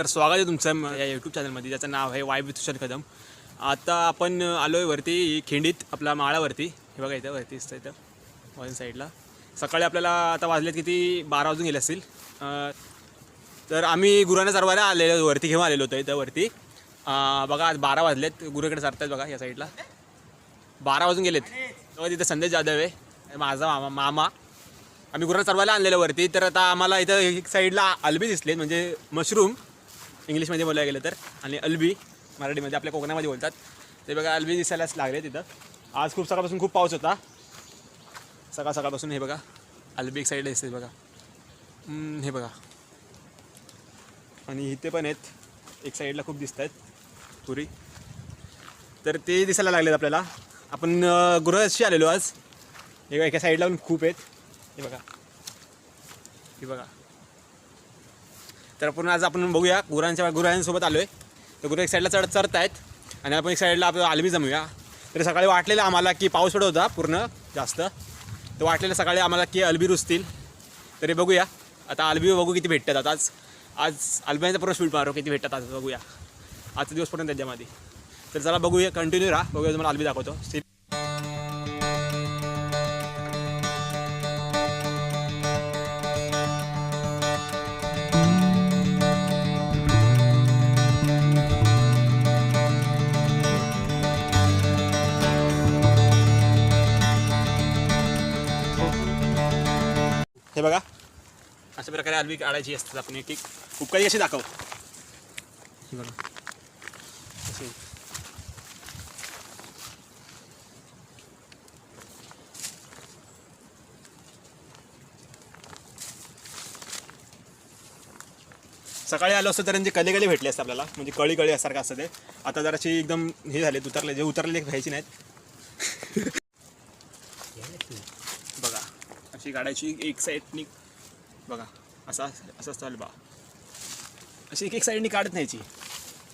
तर स्वागत आहे तुमचं या यूट्यूब चॅनलमध्ये ज्याचं नाव आहे वाय विथ तुषार कदम. आता आपण आलो आहे वरती खिंडीत आपला माळावरती. हे बघा इथं वरती दिसतं इथं वन साईडला सकाळी आपल्याला आता वाजलेत किती? बारा वाजून गेले असतील. तर आम्ही गुरांना चरवायला आलेलो वरती घेऊन आलेलो होतो इथं वरती. बघा आज बारा वाजलेत. गुरुकडे चरतायत बघा या साईडला बारा वाजून गेलेत. तेव्हा तिथं संदेश जाधव आहे. माझा मामा मामा. आम्ही गुरांना चरवायला आणलेलं वरती. तर आता आम्हाला इथं एक साईडला आलबी दिसले म्हणजे मशरूम. इंग्लिशमध्ये बोलायला गेलं तर. आणि अल्बी मराठीमध्ये आपल्या कोकणामध्ये बोलतात. ते बघा अल्बी दिसायलाच लागले तिथं. आज खूप सकाळपासून खूप पाऊस होता. सकाळ सकाळपासून हे बघा अल्बी एक साईडला दिसते बघा. हे बघा. आणि इथे पण आहेत. एक साईडला खूप दिसत आहेत पुरी. तर ते दिसायला लागलेत आपल्याला. आपण गृहशी आलेलो आज. हे बघा, एका साईडला पण खूप आहेत. हे बघा. हे बघा. तर आपण आज आपण बघूया गुरांच्या गुरांसोबत आलो आहे तर गुरु एक साईडला चढ चढत आहेत आणि आपण एक साईडला आपलं आलमी जमूया. तर सकाळी वाटलेलं आम्हाला की पाऊस पडत होता पूर्ण जास्त. तर वाटलेलं सकाळी आम्हाला की अल्बी रुजतील. तरी बघूया. आता अलबी बघू किती भेटतात. आता आज आज अल्ब्यांचा पूर्ण स्पीड मारू किती भेटतात आज बघूया. आजचा दिवस पडेल त्याच्यामध्ये. तर चला बघूया कंटिन्यू राहा. बघूया तुम्हाला अलबी दाखवतो. हे बघा. अशा प्रकारे अल्बी काढायची असतात आपण एक एक. उपकारी कशी दाखव. हे बघा. सकाळी आलो असतो तर त्यांचे कले कले भेटले असते आपल्याला म्हणजे कळी कळी अससारखं असतं ते. आता जराशी एकदम हे झाले उतरले जे उतरले घ्यायची नाहीत. अशी काढायची एक साईडनी बघा असा असं असतं बा अशी एक एक साईडनी काढत न्यायची.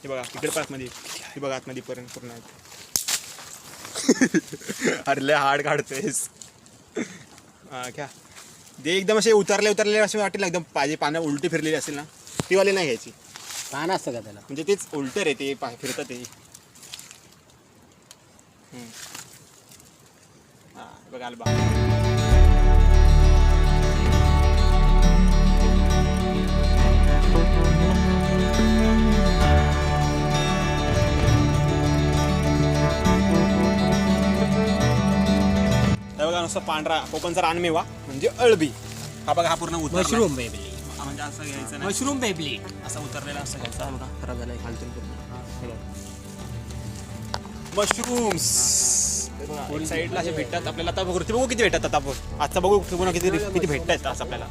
हे बघा इकडे पण आतमध्ये हे बघा आतमध्ये पर्यंत पूर्ण आहेत अरे हाड काढतोयस. हा घ्या. ते एकदम असे उतरले उतरले असे वाटेल एकदम पाहिजे पानं उलटी फिरलेली असेल ना ती वाली नाही घ्यायची. पान असतं का त्याला? म्हणजे तेच उलट रे ते पा फिरतं ते. हा बघा आलं बा. नुसतं पांढरा कोकणचा रानमेवा म्हणजे अळबी. हा बघा हा पूर्ण उतरला. मशरूम बेबली हा म्हणजे असं घ्यायचं नाही. मशरूम बेबली असं उतरलेला असं घ्यायचा. हा बघा खराब झालाय खालतून पूर्ण. मशरूम्स. साईडला असे भेटतात आपल्याला. आता वरती बघू किती भेटतात आता आपण? आता बघू पुन्हा किती किती भेटतात आज आपल्याला?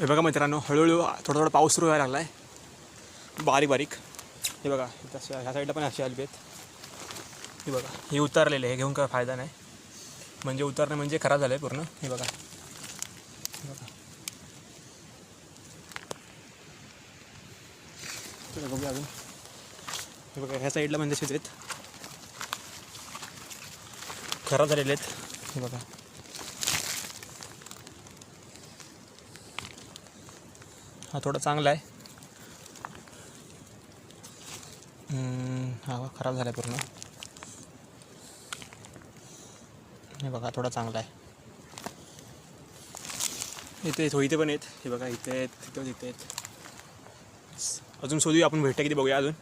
हे बघा मित्रांनो हळूहळू थोडा थोडा पाऊस सुरू व्हायला लागला आहे बारीक बारीक. हे बघा तसं ह्या साईडला पण अशी आली आहेत हे बघा हे उतरलेले हे घेऊन काय फायदा नाही. म्हणजे उतरणं म्हणजे खराब झालं आहे पूर्ण. हे बघा. हे बघा. बघूया अजून. हे बघा ह्या साईडला म्हणजे असेच आहेत. खराब झालेले आहेत. हे बघा. हा थोडा चांगला आहे. हा खराब झाला आहे पूर्ण. हे बघा थोडा चांगला आहे. इथे हो इथे पण आहेत. हे बघा इथे आहेत तिथं तिथे आहेत. अजून शोधूया आपण भेटतं किती बघूया अजून?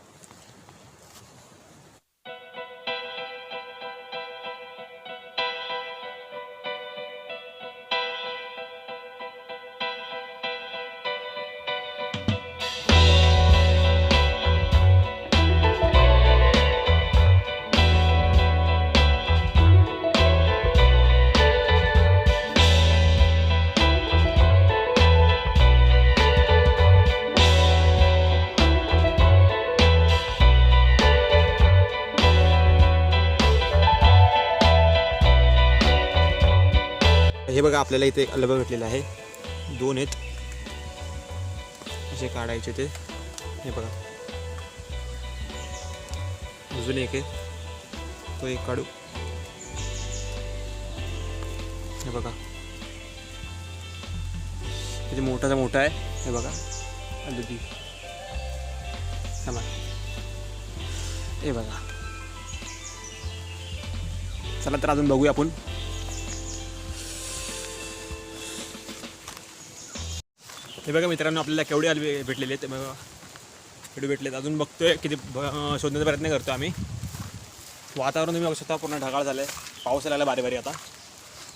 बघा आपल्याला इथे एक अल्बा भेटलेला आहे. दोन आहेत. असे काढायचे ते. हे बघा. अजून एक आहे. तो एक काढू. हे बघा. किती मोठाचा मोठा आहे. हे बघा. अलुदी थांबा हे बघा. चला तर अजून बघूया आपण. हे बघा मित्रांनो आपल्याला केवढे अलवे भेटलेले आहेत. ते बघा. केवढे भेटलेत. अजून बघतोय किती शोधण्याचा प्रयत्न करतो आम्ही. वातावरण तुम्ही बघू शकता पूर्ण ढगाळ झालं आहे पाऊस आला बारी बारी आता.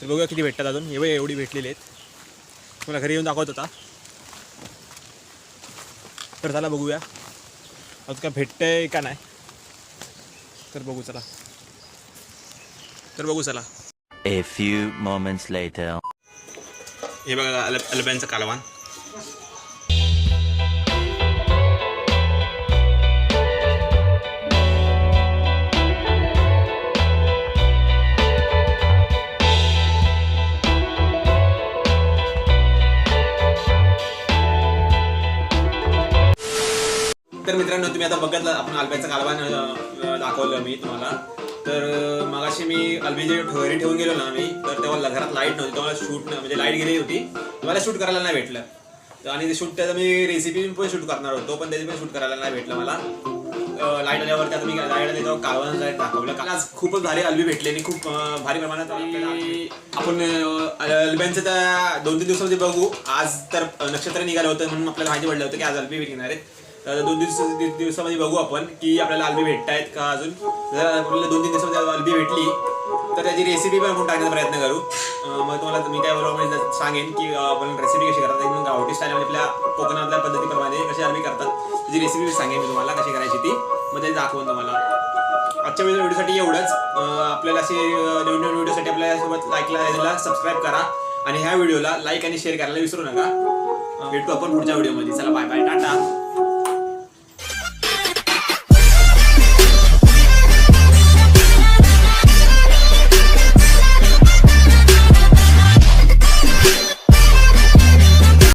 तर बघूया किती भेटतात अजून. हे बघा एवढी भेटलेली आहेत. मला घरी येऊन दाखवत होता. तर चला बघूया. अजून काय भेटतंय का नाही? तर बघू चला. तर बघू चला. A few moments later. हे बघा अल अलब्यांचं कालवान मित्रांनो तुम्ही आता बघितलं आपण अल्ब्याचं कालवान दाखवलं मी तुम्हाला. तर मगाशी मी अल्बी जे घरी ठेवून गेलो ना मी तर तेव्हा घरात लाइट नव्हती तेव्हा शूट म्हणजे लाइट गेली होती. मला शूट करायला नाही भेटलं. तर आणि ते शूट त्याचं मी रेसिपी पण शूट करणार होतो पण त्याची पण शूट करायला नाही भेटलं मला. लाइट आल्यावरती आता मी लाइट आली तेव्हा कालवान लाइट दाखवलं. काल आज खूपच भारी अल्बी भेटले आणि खूप भारी प्रमाणात आणि आपण अल्ब्यांचं त्या दोन तीन दिवसामध्ये बघू. आज तर नक्षत्र निघालं होतं म्हणून आपल्याला माहिती पडलं होतं की आज अल्बी भेटणार आहेत. तर दोन दिवस दिवसामध्ये बघू आपण की आपल्याला अल्बी भेटतायत का अजून. जर आपल्याला दोन तीन दिवसामध्ये अल्बी भेटली तर त्याची रेसिपी पण आपण टाकण्याचा प्रयत्न करू. मग तुम्हाला मी काय बरोबर सांगेन की आपण रेसिपी कशी करतात मग गावठी स्टाईलमध्ये आपल्या कोकणातल्या पद्धतीप्रमाणे कशी अल्बी करतात त्याची रेसिपी मी सांगेन मी तुम्हाला कशी करायची ती. मग ते दाखवून तुम्हाला. आजच्या वेळेस व्हिडिओसाठी एवढंच. आपल्याला असे नवीन नवीन व्हिडिओसाठी आपल्यासोबत लाईकला सबस्क्राईब करा. आणि ह्या व्हिडिओला लाईक आणि शेअर करायला विसरू नका. भेटतो भेटू आपण पुढच्या व्हिडिओमध्ये चला बाय बाय टाटा.